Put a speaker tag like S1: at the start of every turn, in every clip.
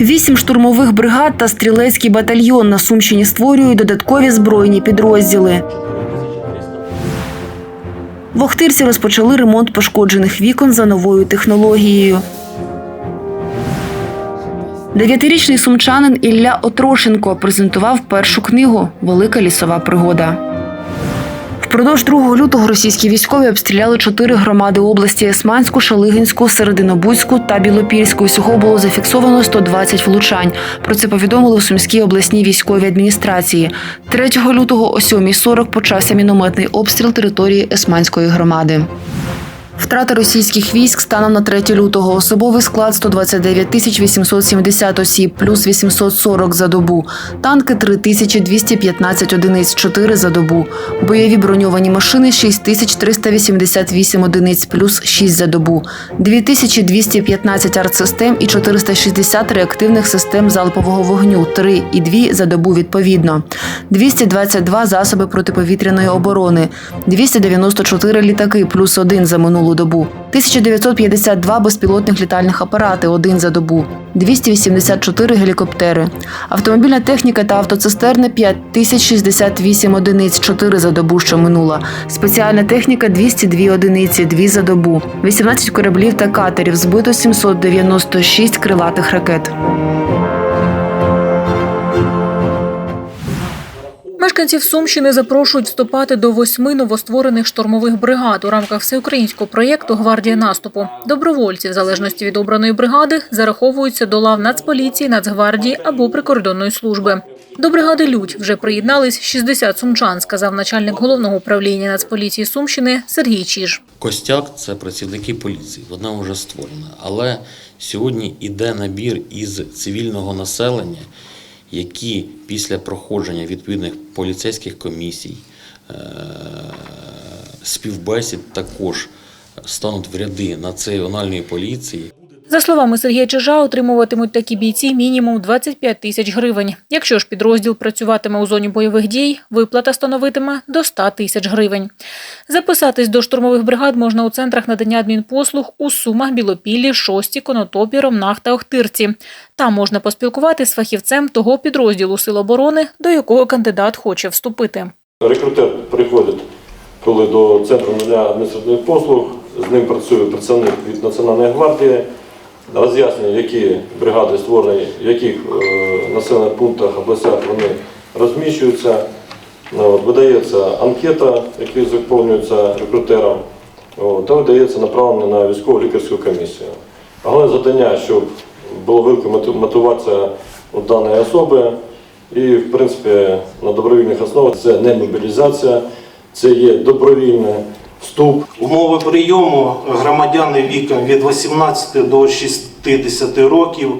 S1: Вісім штурмових бригад та стрілецький батальйон на Сумщині створюють додаткові збройні підрозділи. В Охтирці розпочали ремонт пошкоджених вікон за новою технологією. Дев'ятирічний сумчанин Ілля Отрошенко презентував першу книгу Велика лісова пригода. Впродовж 2 лютого російські військові обстріляли чотири громади області Есманську, Шалигинську, Серединобузьку та Білопільську. Всього було зафіксовано 120 влучань. Про це повідомили в Сумській обласній військовій адміністрації. 3 лютого о 7.40 почався мінометний обстріл території Есманської громади. Втрати російських військ станом на 3 лютого. Особовий склад 129 тисяч 870 осіб, плюс 840 за добу. Танки 3215 одиниць, 4 за добу. Бойові броньовані машини 6388 одиниць, плюс 6 за добу. 2215 артсистем і 460 реактивних систем залпового вогню, 3 і 2 за добу відповідно. 222 засоби протиповітряної оборони, 294 літаки, плюс 1 за минулу добу, 1952 безпілотних літальних апарати, 1 за добу, 284 гелікоптери, автомобільна техніка та автоцистерни 5068 одиниць, 4 за добу, що минула, спеціальна техніка 202 одиниці, 2 за добу, 18 кораблів та катерів, збито 796 крилатих ракет.
S2: Мешканців Сумщини запрошують вступати до восьми новостворених штурмових бригад у рамках всеукраїнського проєкту Гвардія наступу. Добровольці, в залежності від обраної бригади, зараховуються до лав Нацполіції, Нацгвардії або прикордонної служби. До бригади Людь вже приєднались 60 сумчан, сказав начальник головного управління Нацполіції Сумщини Сергій Чіж.
S3: Костяк це працівники поліції, вона вже створена. Але сьогодні йде набір із цивільного населення, які після проходження відповідних поліцейських комісій, е, співбесід також стануть в ряди національної поліції.
S2: За словами Сергія Чижа, отримуватимуть такі бійці мінімум 25 тисяч гривень. Якщо ж підрозділ працюватиме у зоні бойових дій, виплата становитиме до 100 тисяч гривень. Записатись до штурмових бригад можна у центрах надання адмінпослуг у Сумах, Білопіллі, Шості, Конотопі, Ромнах та Охтирці. Там можна поспілкуватися з фахівцем того підрозділу Сил оборони, до якого кандидат хоче вступити.
S4: Рекрутер приходить, коли до центру надання адміністративних послуг, з ним працює представник від Національної гвардії, роз'яснює, які бригади створені, в яких е, населених пунктах, областях вони розміщуються. Ну, от, Видається анкета, яка заповнюється рекрутером, та видається направлення на військово лікарську комісію. Головне завдання, щоб була велика мотивація у даної особи. І, в принципі, на добровільних основах це не мобілізація, це є добровільний вступ.
S5: Умови прийому громадяни віком від 18 до 60 років,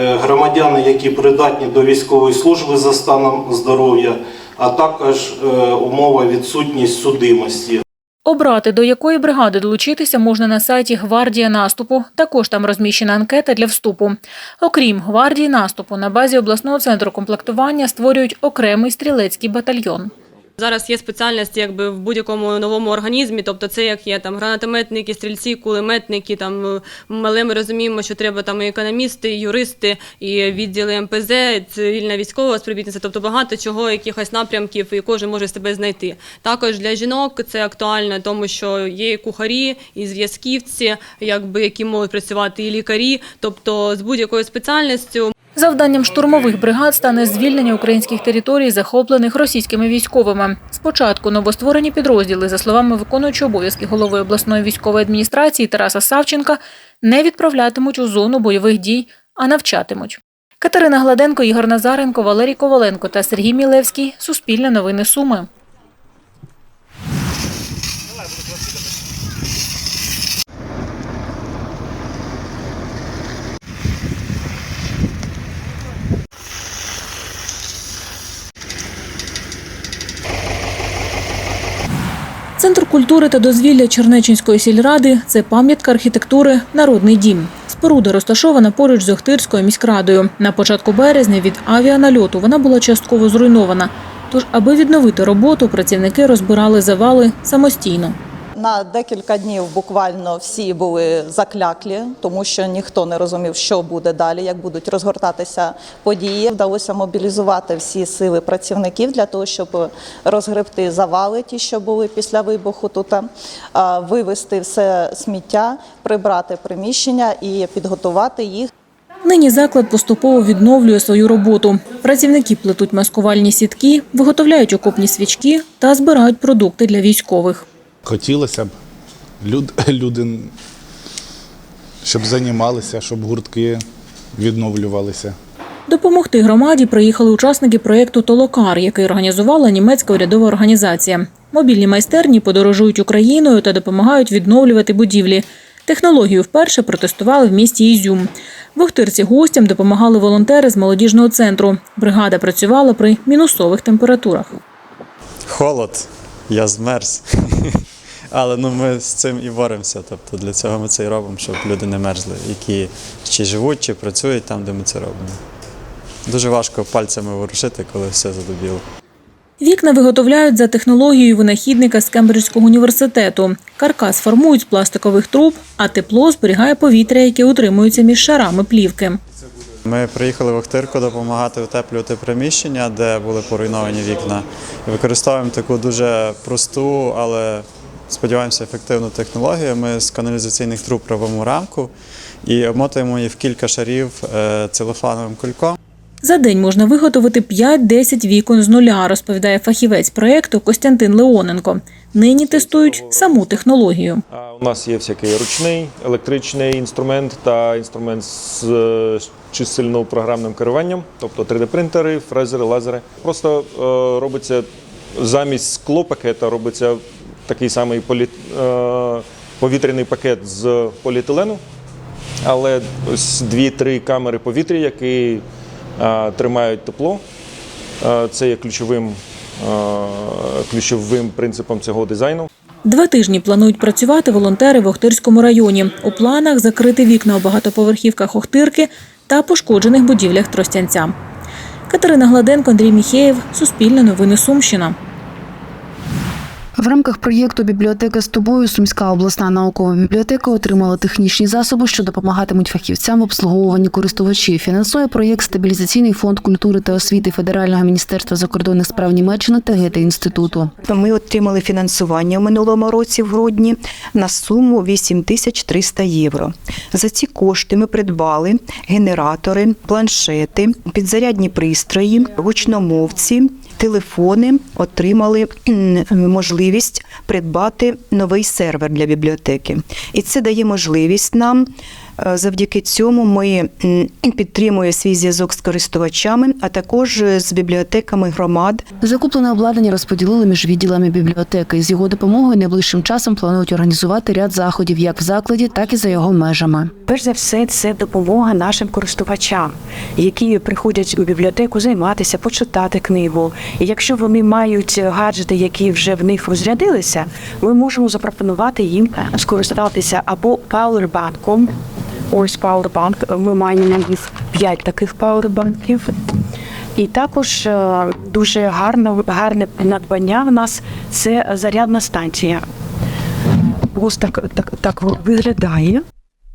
S5: е, громадяни, які придатні до військової служби за станом здоров'я, а також е, умова відсутність судимості.
S2: Обрати, до якої бригади долучитися можна на сайті Гвардія наступу. Також там розміщена анкета для вступу. Окрім гвардії наступу, на базі обласного центру комплектування створюють окремий стрілецький батальйон.
S6: Зараз є спеціальності якби в будь-якому новому організмі, тобто це як є там гранатометники, стрільці, кулеметники. Там але ми розуміємо, що треба там і економісти, і юристи, і відділи МПЗ, цивільна військова співробітниця, тобто багато чого, якихось напрямків, і кожен може себе знайти. Також для жінок це актуально, тому що є і кухарі, і зв'язківці, якби які можуть працювати, і лікарі, тобто з будь-якою спеціальністю
S2: Завданням штурмових бригад стане звільнення українських територій, захоплених російськими військовими. Спочатку новостворені підрозділи, за словами виконуючого обов'язки голови обласної військової адміністрації Тараса Савченка, не відправлятимуть у зону бойових дій, а навчатимуть. Катерина Гладенко, Ігор Назаренко, Валерій Коваленко та Сергій Мілевський. Суспільне новини Суми. Культури та дозвілля Чернечинської сільради це пам'ятка архітектури Народний дім. Споруда розташована поруч з Охтирською міськрадою. На початку березня від авіанальоту вона була частково зруйнована. Тож, аби відновити роботу, працівники розбирали завали самостійно.
S7: На декілька днів буквально всі були закляклі, тому що ніхто не розумів, що буде далі, як будуть розгортатися події. Вдалося мобілізувати всі сили працівників для того, щоб розгребти завали, ті, що були після вибуху тут, вивести все сміття, прибрати приміщення і підготувати їх
S2: Нині заклад поступово відновлює свою роботу. Працівники плетуть маскувальні сітки, виготовляють окопні свічки та збирають продукти для військових.
S8: Хотілося б люд, люди, щоб займалися, щоб гуртки відновлювалися.
S2: Допомогти громаді приїхали учасники проєкту Толокар, який організувала німецька урядова організація. Мобільні майстерні подорожують Україною та допомагають відновлювати будівлі. Технологію вперше протестували в місті Ізюм. В Охтирці гостям допомагали волонтери з молодіжного центру. Бригада працювала при мінусових температурах.
S9: Холод, я змерз. Але ну ми з цим і боремося. Тобто для цього ми це і робимо, щоб люди не мерзли, які чи живуть, чи працюють там, де ми це робимо. Дуже важко пальцями ворушити, коли все задубіло.
S2: Вікна виготовляють за технологією винахідника з Кембриджського університету. Каркас формують з пластикових труб, а тепло зберігає повітря, яке утримується між шарами плівки.
S9: Ми приїхали в Охтирку допомагати утеплювати приміщення, де були поруйновані вікна. Використовуємо таку дуже просту, але сподіваємося, ефективну технологію. Ми з каналізаційних труб робимо рамку і обмотуємо її в кілька шарів е, целофановим кульком.
S2: За день можна виготовити 5-10 вікон з нуля, розповідає фахівець проєкту Костянтин Леоненко. Нині тестують саму технологію.
S10: У нас є всякий ручний, електричний інструмент та інструмент з чисельно програмним керуванням, тобто 3D-принтери, фрезери, лазери. Просто е, робиться замість склопакета робиться такий самий полі, е, повітряний пакет з поліетилену, але ось дві-три камери повітря, які е, тримають тепло. Е, це є ключовим, ключовим принципом цього дизайну.
S2: Два тижні планують працювати волонтери в Охтирському районі. У планах закрити вікна у багатоповерхівках Охтирки та пошкоджених будівлях Тростянця. Катерина Гладенко, Андрій Міхеєв, Суспільне новини Сумщина.
S1: В рамках проєкту Бібліотека з тобою Сумська обласна наукова бібліотека отримала технічні засоби, що допомагатимуть фахівцям в обслуговуванні користувачів. Фінансує проєкт Стабілізаційний фонд культури та освіти Федерального міністерства закордонних справ Німеччини та Гете інституту.
S11: Ми отримали фінансування в минулому році в грудні на суму 8 тисяч 300 євро. За ці кошти ми придбали генератори, планшети, підзарядні пристрої, гучномовці. Телефони отримали можливість придбати новий сервер для бібліотеки, і це дає можливість нам. Е, Завдяки цьому ми підтримуємо свій зв'язок з користувачами, а також з бібліотеками громад
S1: Закуплене обладнання розподілили між відділами бібліотеки. З його допомогою найближчим часом планують організувати ряд заходів як в закладі, так і за його межами.
S12: Перш за все, це допомога нашим користувачам, які приходять у бібліотеку займатися, почитати книгу. І якщо вони мають гаджети, які вже в них розрядилися, ми можемо запропонувати їм скористатися або пауербанком. Ось пауербанк. Ми маємо їх 5 таких пауербанків. І також е, дуже гарне, гарне надбання в нас це зарядна станція. Ось так, так, так виглядає.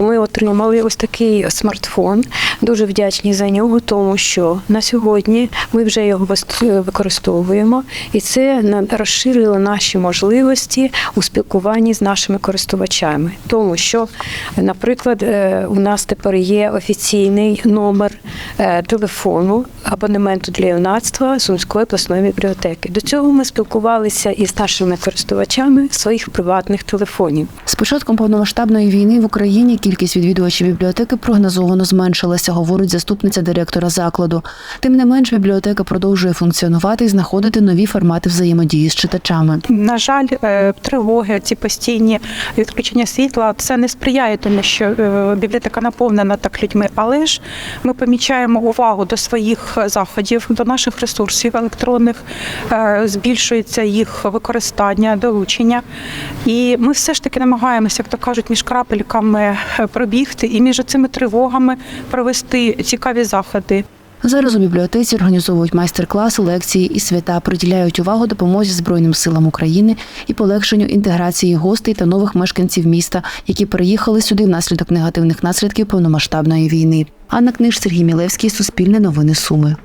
S12: Ми отримали ось такий смартфон. Дуже вдячні за нього, тому що на сьогодні ми вже його використовуємо, і це розширило наші можливості у спілкуванні з нашими користувачами. Тому що, наприклад, е, у нас тепер є офіційний номер е, телефону абонементу для юнацтва Сумської обласної бібліотеки. До цього ми спілкувалися із нашими користувачами своїх приватних телефонів.
S1: З початком повномасштабної війни в Україні кількість відвідувачів бібліотеки прогнозовано зменшилася, говорить заступниця директора закладу. Тим не менш, бібліотека продовжує функціонувати і знаходити нові формати взаємодії з читачами.
S13: На жаль, е, тривоги, ці постійні відключення світла, це не сприяє тому, що е, бібліотека наповнена так людьми. Але ж ми помічаємо увагу до своїх заходів, до наших ресурсів електронних, е, збільшується їх використання, долучення. І ми все ж таки намагаємося, як то кажуть, між крапельками е, пробігти і між цими тривогами провести цікаві заходи.
S1: Зараз у бібліотеці організовують майстер-класи, лекції і свята, приділяють увагу допомозі Збройним силам України і полегшенню інтеграції гостей та нових мешканців міста, які переїхали сюди внаслідок негативних наслідків повномасштабної війни. Анна Книж, Сергій Мілевський, Суспільне новини Суми.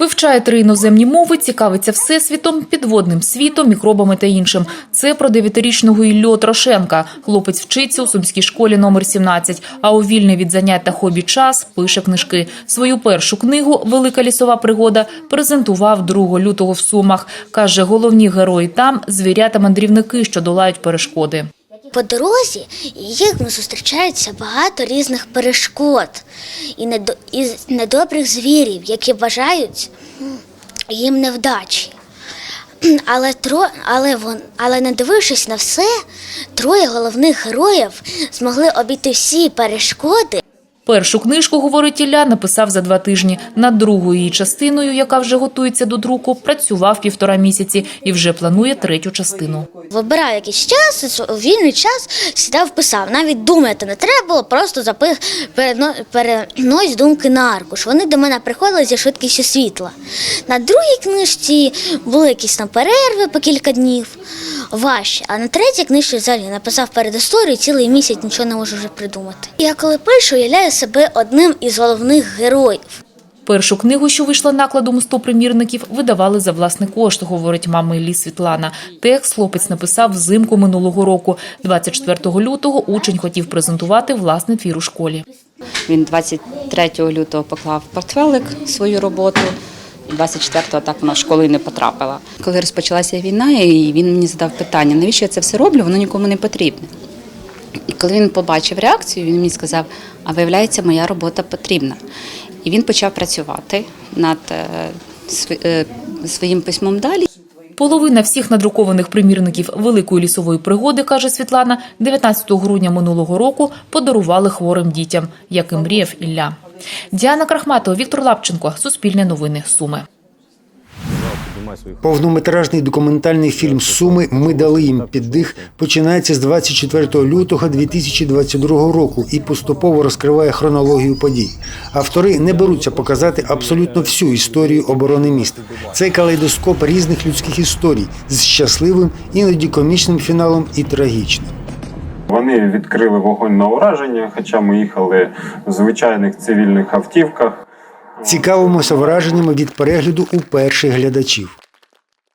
S14: Вивчає три іноземні мови, цікавиться всесвітом, підводним світом, мікробами та іншим. Це про дев'ятирічного Іллю Трошенка. Хлопець вчиться у сумській школі номер 17, а у вільний від занять та хобі час пише книжки. Свою першу книгу Велика лісова пригода презентував 2 лютого в Сумах. Каже, головні герої там звірята-мандрівники, що долають перешкоди.
S15: По дорозі їх зустрічається багато різних перешкод і, недобрих звірів, які бажають їм невдачі. Але, тро, але, вон, але не дивившись на все, троє головних героїв змогли обійти всі перешкоди
S14: Першу книжку, говорить Ілля, написав за два тижні. Над другою її частиною, яка вже готується до друку, працював півтора місяці і вже планує третю частину.
S15: Вибирав якийсь час, вільний час сідав, писав. Навіть думати не треба було, просто запи... перено... перенось думки на аркуш. Вони до мене приходили зі швидкістю світла. На другій книжці були якісь там перерви по кілька днів, важче. А на третій книжці взагалі написав перед історією цілий місяць нічого не можу вже придумати. Я коли пишу, себе одним із головних героїв.
S14: Першу книгу, що вийшла накладом 100 примірників, видавали за власний кошт, говорить мама Іллі Світлана. Текст хлопець написав взимку минулого року. 24 лютого учень хотів презентувати власний твір у школі.
S16: Він 23 лютого поклав портфелик свою роботу. 24-го так вона в школу і не потрапила. Коли розпочалася війна, і він мені задав питання, навіщо я це все роблю, воно нікому не потрібне. І коли він побачив реакцію, він мені сказав: а виявляється, моя робота потрібна. І він почав працювати над е, е, своїм письмом далі.
S14: Половина всіх надрукованих примірників великої лісової пригоди, каже Світлана, 19 грудня минулого року подарували хворим дітям, як і мріяв Ілля. Діана Крахматова, Віктор Лапченко, Суспільне новини, Суми.
S17: Повнометражний документальний фільм Суми Ми дали їм піддих починається з 24 лютого 2022 року і поступово розкриває хронологію подій. Автори не беруться показати абсолютно всю історію оборони міста. Це калейдоскоп різних людських історій з щасливим, іноді комічним фіналом і трагічним.
S18: Вони відкрили вогонь на ураження, хоча ми їхали в звичайних цивільних автівках.
S17: Цікавимося враженнями від перегляду у перших глядачів.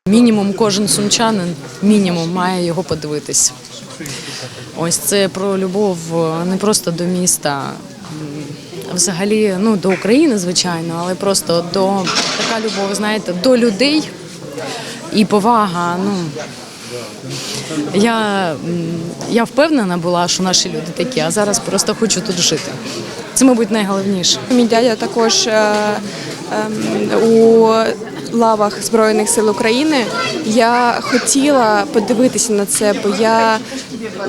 S19: Мінімум кожен сумчанин мінімум має його подивитись. Ось це про любов е, не просто до міста, взагалі ну, до України, звичайно, але просто до така любов, знаєте, до людей і повага. Ну, я, я впевнена була, що наші люди такі, а зараз просто хочу тут жити. Це, мабуть, найголовніше.
S20: Мій дядя також е, ем, у лавах Збройних сил України. Я хотіла подивитися на це, бо я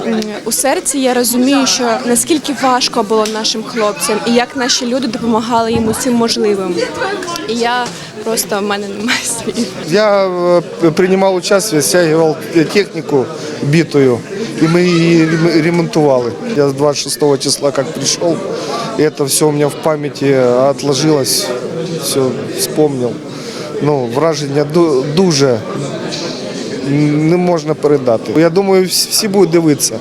S20: м, у серці я розумію, що наскільки важко було нашим хлопцям і як наші люди допомагали їм усім можливим. І я просто в мене немає слів.
S21: Я э, принимал участие, стягивал технику битую, и мы ее рем- ремонтовали. Я с 26 числа как пришел, и это все у меня в памяти отложилось, все вспомнил. Ну, враження дуже не можна передати. Я думаю, всі будуть дивитися.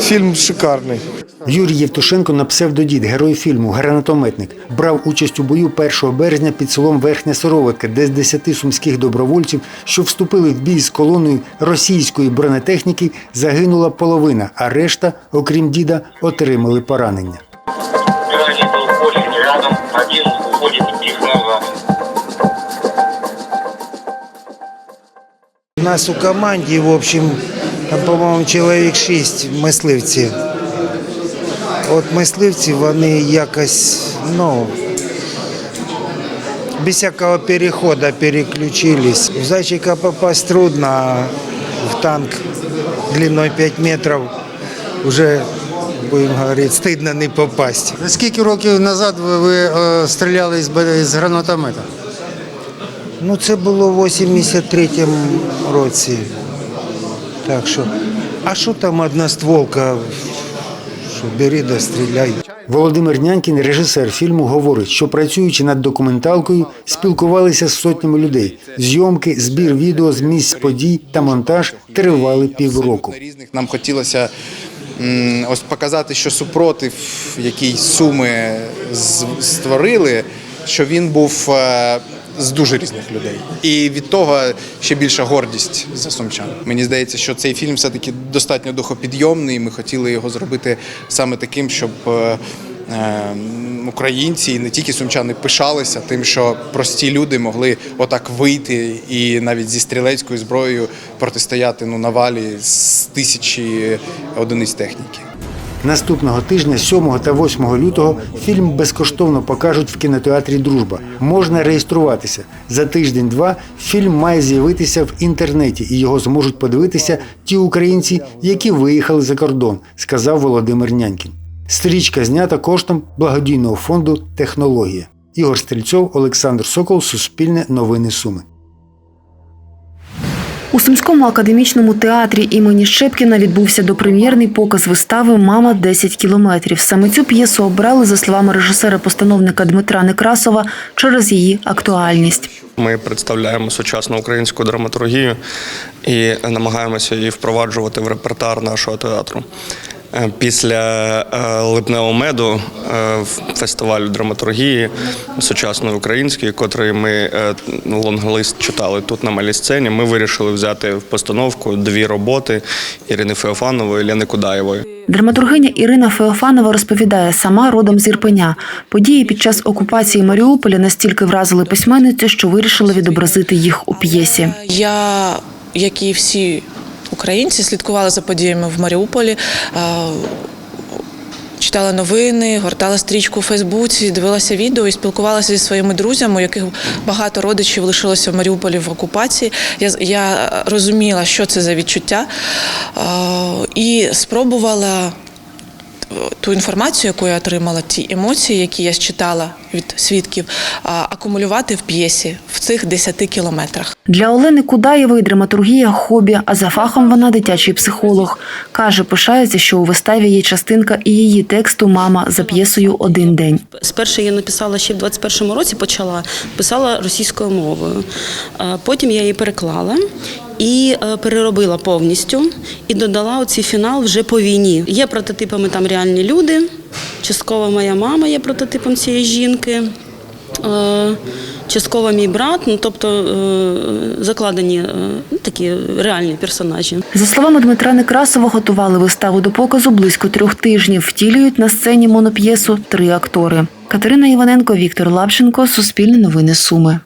S21: Фільм шикарний.
S17: Юрій Євтушенко на псевдодід, герой фільму Гранатометник, брав участь у бою 1 березня під селом Верхня Сороватка, де з 10 сумських добровольців, що вступили в бій з колоною російської бронетехніки, загинула половина, а решта, окрім діда, отримали поранення.
S22: У нас у команді, в общем, там, по-моєму, чоловік шість мисливців. От мисливці вони якось, ну, без всякого переходу переключились. В зайчика попасть трудно, в танк длиной 5 метрів вже, будемо говорити, стидно не попасть.
S17: Скільки років назад ви, ви е, стріляли з гранатомета?
S22: Ну, це було в 83-му році. Так що, а що там одна стволка? Що бери да стріляй.
S17: Володимир Нянькін, режисер фільму, говорить, що працюючи над документалкою, спілкувалися з сотнями людей. Зйомки, збір відео з місць подій та монтаж тривали півроку.
S23: різних нам хотілося ось показати, що супротив, який суми з- створили, що він був е, з дуже різних людей. І від того ще більша гордість за сумчан. Мені здається, що цей фільм все-таки достатньо духопідйомний. Ми хотіли його зробити саме таким, щоб. е, е, Українці і не тільки сумчани пишалися тим, що прості люди могли отак вийти і навіть зі стрілецькою зброєю протистояти ну навалі з тисячі одиниць техніки.
S17: Наступного тижня, 7 та 8 лютого, фільм безкоштовно покажуть в кінотеатрі Дружба. Можна реєструватися. За тиждень-два фільм має з'явитися в інтернеті, і його зможуть подивитися ті українці, які виїхали за кордон, сказав Володимир Нянькін. Стрічка знята коштом благодійного фонду Технологія. Ігор Стрільцов, Олександр Сокол, Суспільне новини Суми.
S1: У Сумському академічному театрі імені Щепкіна відбувся допрем'єрний показ вистави Мама 10 кілометрів. Саме цю п'єсу обрали, за словами режисера-постановника Дмитра Некрасова, через її актуальність.
S18: Ми представляємо сучасну українську драматургію і намагаємося її впроваджувати в репертуар нашого театру. Е, Після е, липневого меду е, фестивалю драматургії сучасної української, котрий ми лонглист читали тут на малій сцені, ми вирішили взяти в постановку дві роботи Ірини Феофанової і Лени Кудаєвої.
S1: Драматургиня Ірина Феофанова розповідає, сама родом з Ірпеня. Події під час окупації Маріуполя настільки вразили письменницю, що вирішила відобразити їх у п'єсі.
S24: Я, як і всі українці, слідкували за подіями в Маріуполі. е, Читала новини, гортала стрічку у Фейсбуці, дивилася відео і спілкувалася зі своїми друзями, у яких багато родичів лишилося в Маріуполі в окупації. Я, я розуміла, що це за відчуття, е, і спробувала ту інформацію, яку я отримала, ті емоції, які я читала від свідків, акумулювати в п'єсі в цих 10 кілометрах.
S1: Для Олени Кудаєвої драматургія хобі, а за фахом вона дитячий психолог. Каже, пишається, що у виставі є частинка і її тексту Мама за п'єсою один день.
S25: Спершу я написала ще в 21-му році, почала писала російською мовою. Потім я її переклала і е, переробила повністю і додала оцей фінал вже по війні. Є прототипами там реальні люди. Частково моя мама є прототипом цієї жінки. е, Частково мій брат, ну тобто е, закладені ну, такі реальні персонажі.
S1: За словами Дмитра Некрасова, готували виставу до показу близько трьох тижнів. Втілюють на сцені моноп'єсу три актори. Катерина Іваненко, Віктор Лапченко, Суспільне новини Суми.